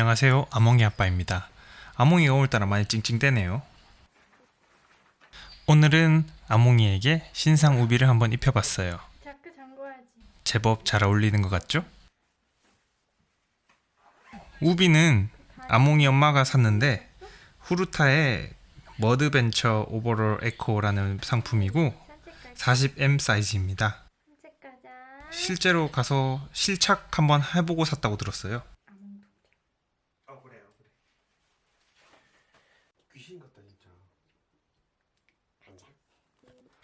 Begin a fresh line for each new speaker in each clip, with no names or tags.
안녕하세요. 아몽이 아빠입니다. 아몽이가 오늘따라 많이 찡찡대네요. 오늘은 아몽이에게 신상 우비를 한번 입혀봤어요.
자크 잠궈야지.
제법 잘 어울리는 것 같죠? 우비는 아몽이 엄마가 샀는데 후루타의 머드벤처 오버롤 에코라는 상품이고
산책 가자.
40M 사이즈입니다. 실제로 가서 실착 한번 해보고 샀다고 들었어요.
아몽도
아 그래요 그래 귀신 같다 진짜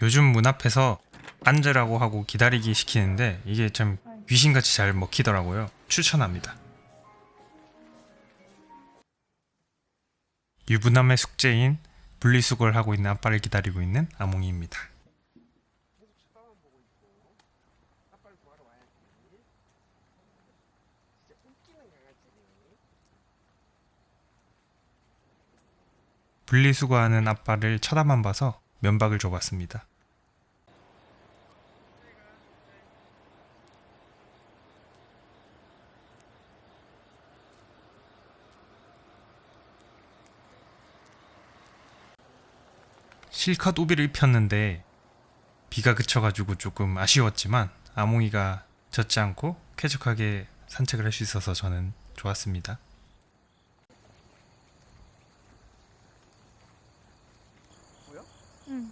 요즘 문 앞에서 앉으라고 하고 기다리기 시키는데 이게 참 귀신같이 잘 먹히더라고요. 추천합니다. 유부남의 숙제인 분리수거를 하고 있는 아빠를 기다리고 있는 아몽이입니다. 분리수거하는 아빠를 쳐다만 봐서 면박을 줘봤습니다. 실컷 우비를 입혔는데 비가 그쳐가지고 조금 아쉬웠지만 아몽이가 젖지 않고 쾌적하게 산책을 할 수 있어서 저는 좋았습니다.
응.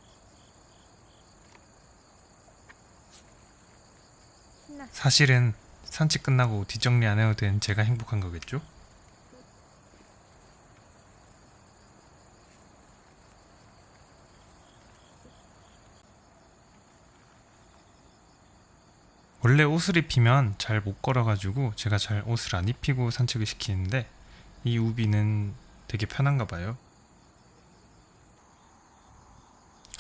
사실은 산책 끝나고 뒷정리 안 해도 된 제가 행복한 거겠죠? 원래 옷을 입히면 잘 못 걸어가지고 제가 잘 옷을 안 입히고 산책을 시키는데 이 우비는 되게 편한가 봐요.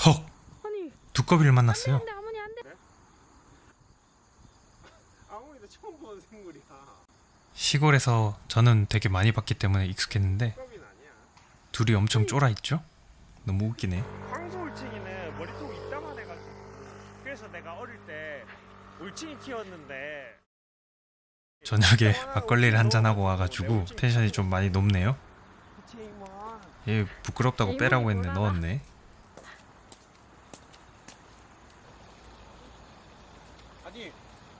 헉!
아니
두꺼비를 만났어요.
안돼 아무니 안돼.
아무리도 처음 보는 생물이야
시골에서 저는 되게 많이 봤기 때문에 익숙했는데 둘이 엄청 쫄아 있죠? 너무 웃기네.
황소 울칭이는 머리통 이따만 해가지고 그래서 내가 어릴 때 울칭이 키웠는데
저녁에 막걸리를 한잔 하고 와가지고 텐션이 좀 많이 높네요. 얘 부끄럽다고 빼라고 했는데 넣었네.
아니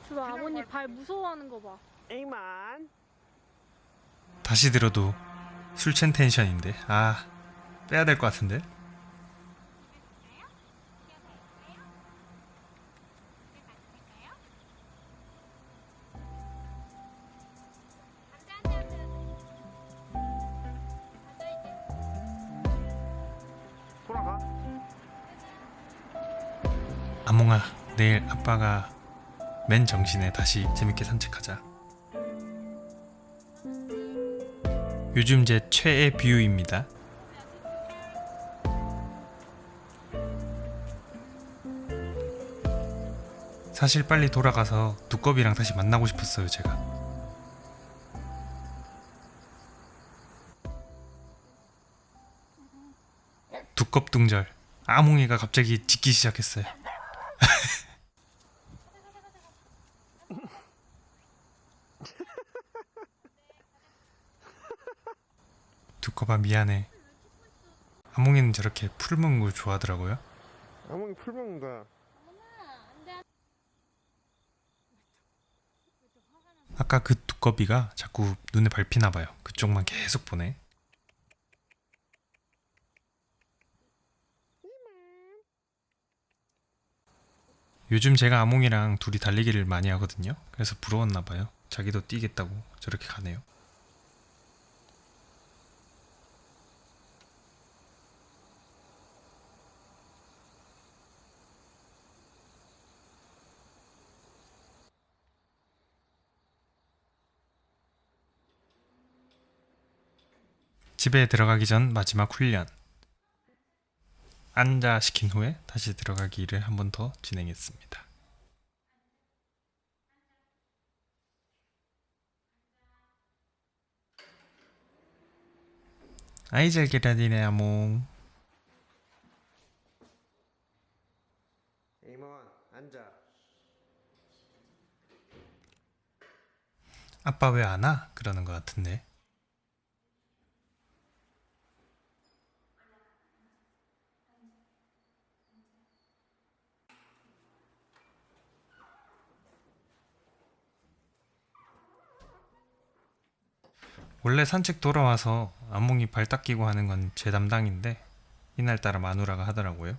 저 아버님 발 무서워하는 거 봐.
에이만
다시 들어도 술챈 텐션인데 아 빼야 될 것 같은데. 아몽아 내일 아빠가 맨 정신에 다시 재밌게 산책하자. 요즘 제 최애 뷰입니다. 사실 빨리 돌아가서 두꺼비랑 다시 만나고 싶었어요, 제가. 두껍둥절. 아몽이가 갑자기 짖기 시작했어요. 두꺼봐 미안해. 아몽이는 저렇게 풀 먹는 걸 좋아하더라고요.
아무리 풀 먹는다
아까 그 두꺼비가 자꾸 눈에 밟히나 봐요. 그쪽만 계속 보네. 요즘 제가 아몽이랑 둘이 달리기를 많이 하거든요. 그래서 부러웠나 봐요. 자기도 뛰겠다고 저렇게 가네요. 집에 들어가기 전 마지막 훈련. 앉아 시킨 후에 다시 들어가기를 한 번 더 진행했습니다. 아이 잘 계란이네 아몽.
에이먼 앉아
아빠 왜 안 와? 그러는 것 같은데. 원래 산책 돌아와서 아몽이 발 닦이고 하는 건 제 담당인데 이날따라 마누라가 하더라고요.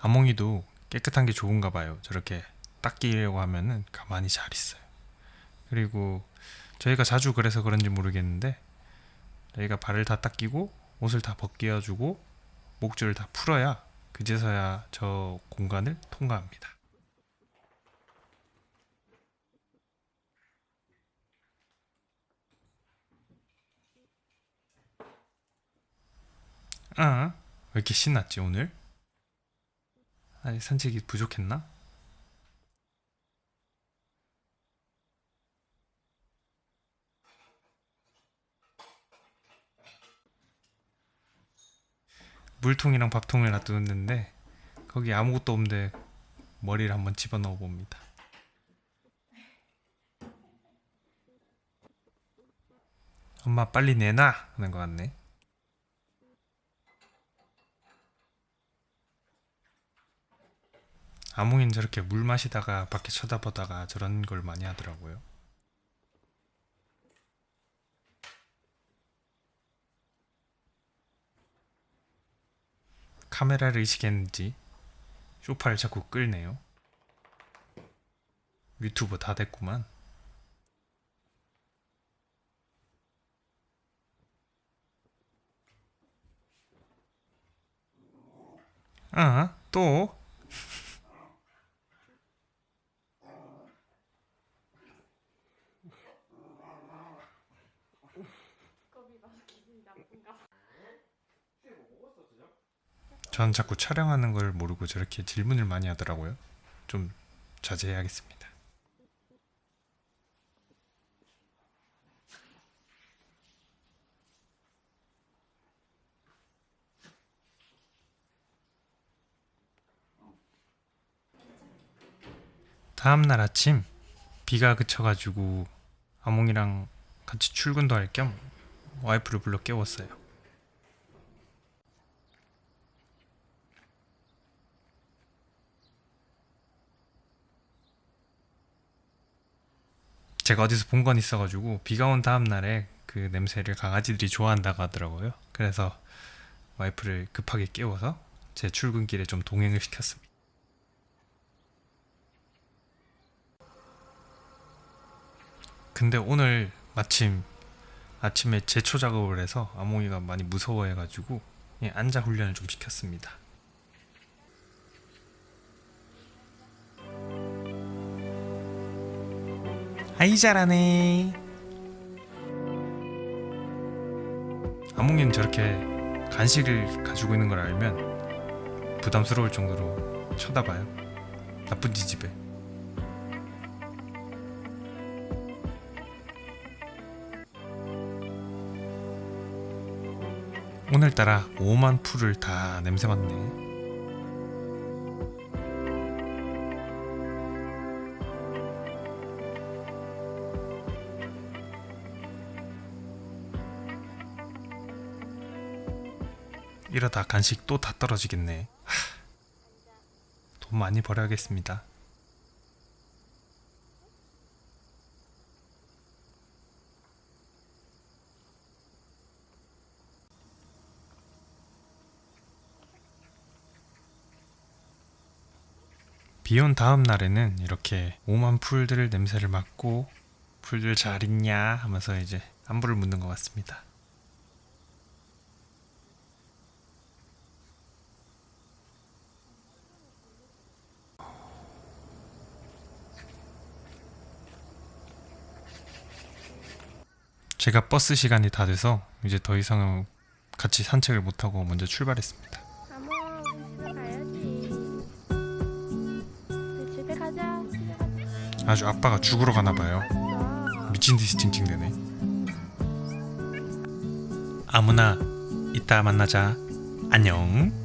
아몽이도 깨끗한 게 좋은가 봐요. 저렇게 닦이려고 하면은 가만히 잘 있어요. 그리고 저희가 자주 그래서 그런지 모르겠는데 저희가 발을 다 닦이고 옷을 다 벗겨주고 목줄을 다 풀어야 그제서야 저 공간을 통과합니다. 아, 왜 이렇게 신났지 오늘? 아니 산책이 부족했나? 물통이랑 밥통을 놔두었는데 거기 아무것도 없는데 머리를 한번 집어넣어 봅니다. 엄마 빨리 내놔 하는 것 같네. 아몽이는 저렇게 물 마시다가 밖에 쳐다보다가 저런 걸 많이 하더라고요. 카메라를 의식했는지 쇼파를 자꾸 끌네요. 유튜버 다 됐구만. 아, 또? 전 자꾸 촬영하는 걸 모르고 저렇게 질문을 많이 하더라고요. 좀 자제해야겠습니다. 다음 날 아침 비가 그쳐가지고 아몽이랑 같이 출근도 할 겸 와이프를 불러 깨웠어요. 제가 어디서 본 건 있어가지고 비가 온 다음 날에 그 냄새를 강아지들이 좋아한다고 하더라고요. 그래서 와이프를 급하게 깨워서 제 출근길에 좀 동행을 시켰습니다. 근데 오늘 마침 아침에 제초 작업을 해서 아몽이가 많이 무서워해가지고 예, 앉아 훈련을 좀 시켰습니다. 아이 잘하네. 아몽이는 저렇게 간식을 가지고 있는 걸 알면 부담스러울 정도로 쳐다봐요. 나쁜 지집에. 오늘따라 오만 풀을 다 냄새 맡네. 이러다 간식 또 다 떨어지겠네. 하, 돈 많이 벌어야겠습니다. 비온 다음 날에는 이렇게 오만 풀들 냄새를 맡고 풀들 잘 있냐 하면서 이제 안부를 묻는 것 같습니다. 제가 버스 시간이 다 돼서 이제 더 이상은 같이 산책을 못하고 먼저 출발했습니다.
아몽 집에 가야지. 우리 집에 가자. 집에 가자.
아주 아빠가 죽으러 가나 봐요.
와.
미친 듯이 찡찡대네. 아무나 이따 만나자. 안녕.